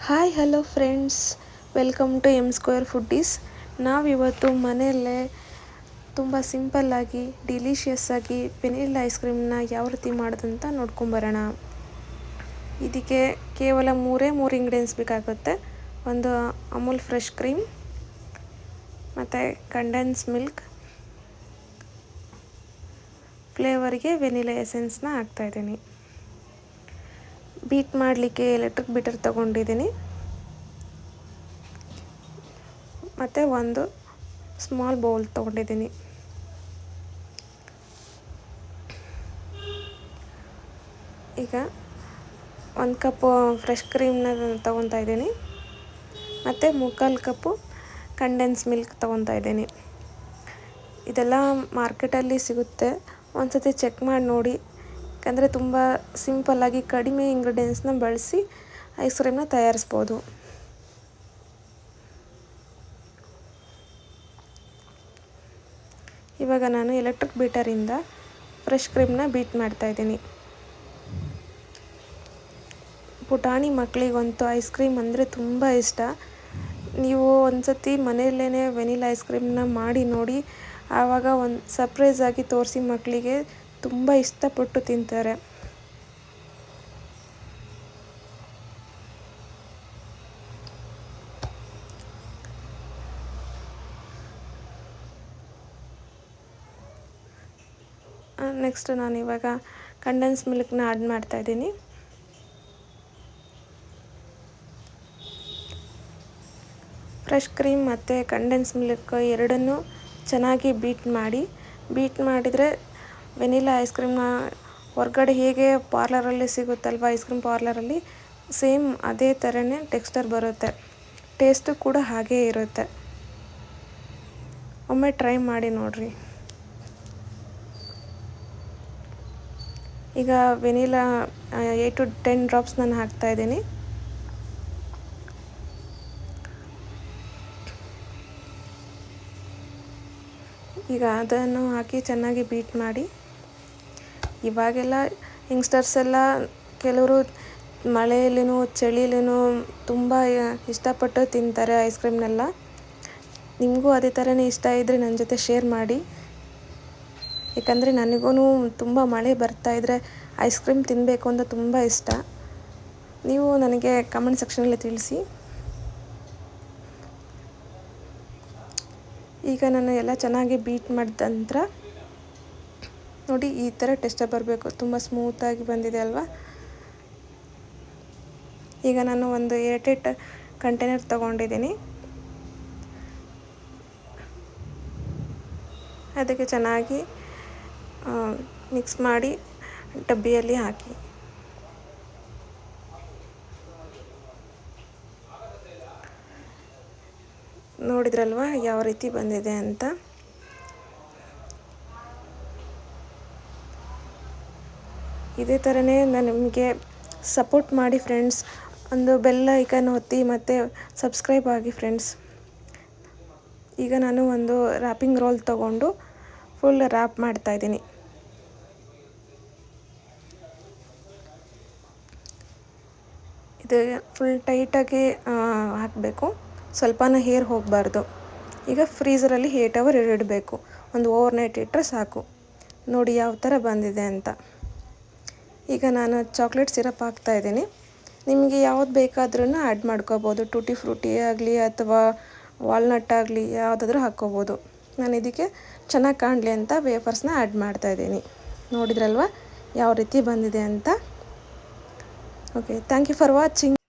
Hi hello friends welcome to M square foodies ನಾವಿವತ್ತು ಮನೆಯಲ್ಲೇ ತುಂಬ ಸಿಂಪಲ್ಲಾಗಿ ಡಿಲಿಷಿಯಸ್ಸಾಗಿ ವೆನಿಲ್ಲ ಐಸ್ ಕ್ರೀಮ್ನ ಯಾವ ರೀತಿ ಮಾಡೋದಂತ ನೋಡ್ಕೊಂಬರೋಣ ಇದಕ್ಕೆ ಕೇವಲ ಮೂರೇ ಮೂರು ಇಂಗ್ರೀಡಿಯೆಂಟ್ಸ್ ಬೇಕಾಗುತ್ತೆ. ಒಂದು ಅಮೂಲ್ ಫ್ರೆಶ್ ಕ್ರೀಮ್ ಮತ್ತು ಕಂಡೆನ್ಸ್ ಮಿಲ್ಕ್ ಫ್ಲೇವರ್ಗೆ ವೆನಿಲಾ ಎಸೆನ್ಸ್ನ ಹಾಕ್ತಾಯಿದ್ದೀನಿ ಬೀಟ್ ಮಾಡಲಿಕ್ಕೆ ಎಲೆಕ್ಟ್ರಿಕ್ ಬೀಟರ್ ತಗೊಂಡಿದ್ದೀನಿ. ಮತ್ತು ಒಂದು ಸ್ಮಾಲ್ ಬೌಲ್ ತಗೊಂಡಿದ್ದೀನಿ. ಈಗ ಒಂದು ಕಪ್ಪು ಫ್ರೆಶ್ ಕ್ರೀಮ್ನ ತೊಗೊತಾ ಇದ್ದೀನಿ. ಮತ್ತು ಮುಕ್ಕಾಲು ಕಪ್ಪು ಕಂಡೆನ್ಸ್ ಮಿಲ್ಕ್ ತೊಗೊತಾ ಇದ್ದೀನಿ. ಇದೆಲ್ಲ ಮಾರ್ಕೆಟಲ್ಲಿ ಸಿಗುತ್ತೆ. ಒಂದು ಸತಿ ಚೆಕ್ ಮಾಡಿ ನೋಡಿ ಯಾಕಂದರೆ ತುಂಬ ಸಿಂಪಲ್ಲಾಗಿ ಕಡಿಮೆ ಇಂಗ್ರೀಡಿಯೆಂಟ್ಸ್ನ ಬಳಸಿ ಐಸ್ ಕ್ರೀಮ್ನ ತಯಾರಿಸ್ಬೋದು. ಇವಾಗ ನಾನು ಎಲೆಕ್ಟ್ರಿಕ್ ಬೀಟರಿಂದ ಫ್ರೆಶ್ ಕ್ರೀಮ್ನ ಬೀಟ್ ಮಾಡ್ತಾಯಿದ್ದೀನಿ ಪುಟಾಣಿ ಮಕ್ಕಳಿಗಂತೂ ಐಸ್ ಕ್ರೀಮ್ ಅಂದರೆ ತುಂಬ ಇಷ್ಟ. ನೀವು ಒಂದು ಸತಿ ಮನೆಯಲ್ಲೇ ವೆನಿಲಾ ಐಸ್ ಕ್ರೀಮ್ನ ಮಾಡಿ ನೋಡಿ, ಆವಾಗ ಒಂದು ಸರ್ಪ್ರೈಸಾಗಿ ತೋರಿಸಿ ಮಕ್ಕಳಿಗೆ ತುಂಬ ಇಷ್ಟಪಟ್ಟು ತಿಂತಾರೆ. ನೆಕ್ಸ್ಟ್ ನಾನು ಇವಾಗ ಕಂಡೆನ್ಸ್ ಮಿಲ್ಕ್ನ ಆ್ಯಡ್ ಮಾಡ್ತಾಯಿದ್ದೀನಿ ಫ್ರೆಶ್ ಕ್ರೀಮ್ ಮತ್ತು ಕಂಡೆನ್ಸ್ ಮಿಲ್ಕ್ ಎರಡನ್ನೂ ಚೆನ್ನಾಗಿ ಬೀಟ್ ಮಾಡಿ ಬೀಟ್ ಮಾಡಿದರೆ ವೆನಿಲಾ ಐಸ್ ಕ್ರೀಮ್ನ ಹೊರಗಡೆ ಹೇಗೆ ಪಾರ್ಲರಲ್ಲಿ ಸಿಗುತ್ತಲ್ವ ಐಸ್ ಕ್ರೀಮ್ ಪಾರ್ಲರಲ್ಲಿ, ಸೇಮ್ ಅದೇ ಥರನೇ ಟೆಕ್ಸ್ಚರ್ ಬರುತ್ತೆ. ಟೇಸ್ಟು ಕೂಡ ಹಾಗೇ ಇರುತ್ತೆ. ಒಮ್ಮೆ ಟ್ರೈ ಮಾಡಿ ನೋಡಿರಿ. ಈಗ vanilla eight to ten drops ನಾನು ಹಾಕ್ತಾ ಇದ್ದೀನಿ. ಈಗ ಅದನ್ನು ಹಾಕಿ ಚೆನ್ನಾಗಿ ಬೀಟ್ ಮಾಡಿ ಇವಾಗೆಲ್ಲ ಯಂಗ್ಸ್ಟರ್ಸ್ ಎಲ್ಲ ಕೆಲವರು ಮಳೆಯಲ್ಲಿನೂ, ಚಳಿಯಲ್ಲಿನೂ ತುಂಬ ಇಷ್ಟಪಟ್ಟು ತಿಂತಾರೆ ಐಸ್ ಕ್ರೀಮ್ನೆಲ್ಲ ನಿಮಗೂ ಅದೇ ಥರನೇ ಇಷ್ಟ ಇದ್ದರೆ ನನ್ನ ಜೊತೆ ಶೇರ್ ಮಾಡಿ. ಯಾಕಂದರೆ ನನಗೂ ತುಂಬ ಮಳೆ ಬರ್ತಾ ಇದ್ದರೆ ಐಸ್ ಕ್ರೀಮ್ ತಿನ್ನಬೇಕು ಅಂತ ತುಂಬ ಇಷ್ಟ. ನೀವು ನನಗೆ ಕಮೆಂಟ್ ಸೆಕ್ಷನಲ್ಲಿ ತಿಳಿಸಿ. ಈಗ ನಾನು ಎಲ್ಲ ಚೆನ್ನಾಗಿ ಬೀಟ್ ಮಾಡಿದ ನಂತರ ನೋಡಿ ಈ ಥರ ಟೆಸ್ಟ ಬರಬೇಕು. ತುಂಬ ಸ್ಮೂತಾಗಿ ಬಂದಿದೆ ಅಲ್ವಾ? ಈಗ ನಾನು ಒಂದು ಏರ್ಟೆಟ್ ಕಂಟೈನರ್ ತೊಗೊಂಡಿದ್ದೀನಿ. ಅದಕ್ಕೆ ಚೆನ್ನಾಗಿ ಮಿಕ್ಸ್ ಮಾಡಿ ಡಬ್ಬಿಯಲ್ಲಿ ಹಾಕಿ. ನೋಡಿದ್ರಲ್ವ ಯಾವ ರೀತಿ ಬಂದಿದೆ ಅಂತ? ಇದೇ ಥರನೇ ನಾನು ನಿಮಗೆ ಸಪೋರ್ಟ್ ಮಾಡಿ ಫ್ರೆಂಡ್ಸ್ ಒಂದು ಬೆಲ್ ಐಕನ್ ಒತ್ತಿ ಮತ್ತು ಸಬ್ಸ್ಕ್ರೈಬ್ ಆಗಿ ಫ್ರೆಂಡ್ಸ್ ಈಗ ನಾನು ಒಂದು ರ್ಯಾಪಿಂಗ್ ರೋಲ್ ತಗೊಂಡು ಫುಲ್ ರ್ಯಾಪ್ ಮಾಡ್ತಾಯಿದ್ದೀನಿ ಇದು ಫುಲ್ ಟೈಟಾಗಿ ಹಾಕಬೇಕು. ಸ್ವಲ್ಪನೂ ಹೇರ್ ಹೋಗಬಾರ್ದು. ಈಗ ಫ್ರೀಸರಲ್ಲಿ ಏಯ್ಟ್ ಅವರ್ ಇಡಬೇಕು. ಒಂದು ಓವರ್ ನೈಟ್ ಇಟ್ಟರೆ ಸಾಕು. ನೋಡಿ ಯಾವ ಥರ ಬಂದಿದೆ ಅಂತ. ಈಗ ನಾನು ಚಾಕ್ಲೇಟ್ ಸಿರಪ್ ಹಾಕ್ತಾಯಿದ್ದೀನಿ ನಿಮಗೆ ಯಾವ್ದು ಬೇಕಾದ್ರೂ ಆ್ಯಡ್ ಮಾಡ್ಕೋಬೋದು. ಟೂಟಿ ಫ್ರೂಟಿ ಆಗಲಿ ಅಥವಾ ವಾಲ್ನಟ್ ಆಗಲಿ ಯಾವುದಾದ್ರೂ ಹಾಕ್ಕೋಬೋದು. ನಾನು ಇದಕ್ಕೆ ಚೆನ್ನಾಗಿ ಕಾಣಲಿ ಅಂತ ವೇಫರ್ಸ್ನ ಆ್ಯಡ್ ಮಾಡ್ತಾಯಿದ್ದೀನಿ ನೋಡಿದ್ರಲ್ವ? ಯಾವ ರೀತಿ ಬಂದಿದೆ ಅಂತ? Okay thank you for watching